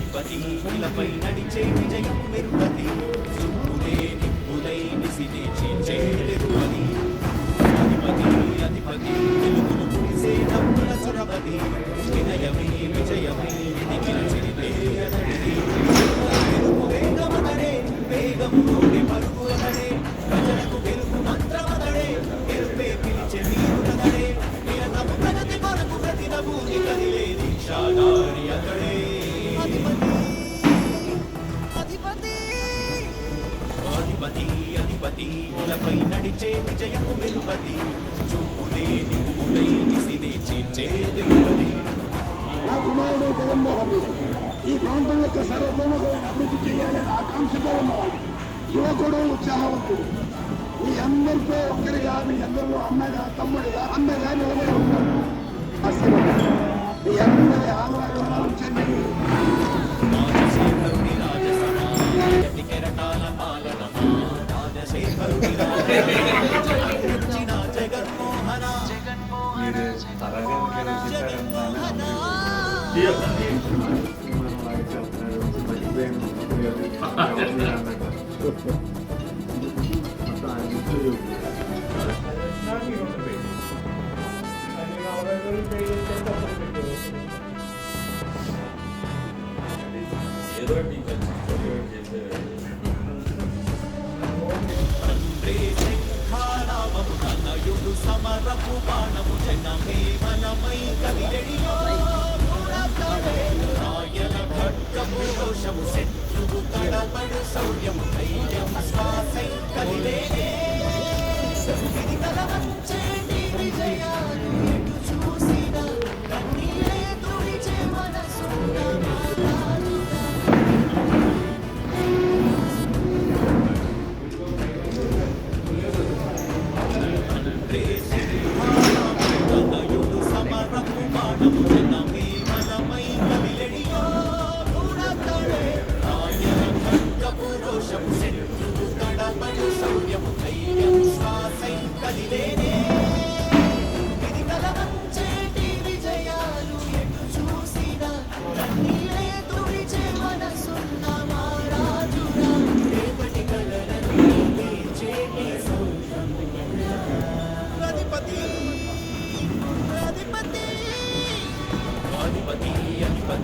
గణపతి అధిపతి ఇలపై నడిచే విజయం మెరుపతి. చుట్టూనే నిప్పులై నిసినే చీల్చే అధిపతి అధిపతి తెలుగును ముగిసే డబ్బుల చొరబది వినయమే విజయమే ఎదిగిన చరితే వేగము మెరుపు వేగమతడే పరుగు అధిపతి అధిపతి ఇలపై నడిచే విజయము వెలుపతి చూపుదే నిప్పులై నిసిదే చేర్చే తిరుపతి. నా కుమారుడు జగన్మోహన్ రెడ్డి ఈ ప్రాంతం యొక్క సర్వతోముఖమైన అభివృద్ధి చేయాలని ఆకాంక్షతో ఉన్నవాడు. యువకుడు ఉత్సాహవంతుడు. మీ అందరితో ఒక్కరిగా మీ అందరిలో అన్నగా తమ్ముడిగా అన్నగా నిలబడి ఉంటాడు ఆశీర్వాదం. మీ అందరి ఆహ్వానం చెంది రాజసిన జగన్మోహన తండ్రి సమరపు బాణము జనమే మనమై కదిలెడియో రాయల ఖడ్గము రోషము శత్రువు కడబడు శౌర్యము కై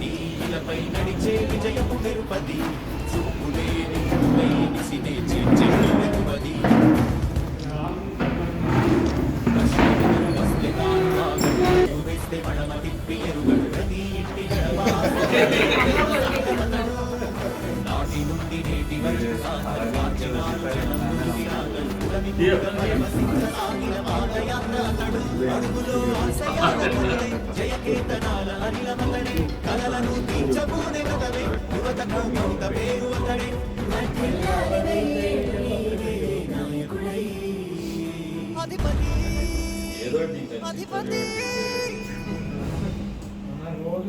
నీలపై నడిచే విజయపు నిరుపది చూపులే నిప్పులై మడమ తిప్పి ఎరుగడు ఇంటి నాటి నుండి నేటి వరకు జయకేతనాల మార్చినారు అధిపతి అధిపతి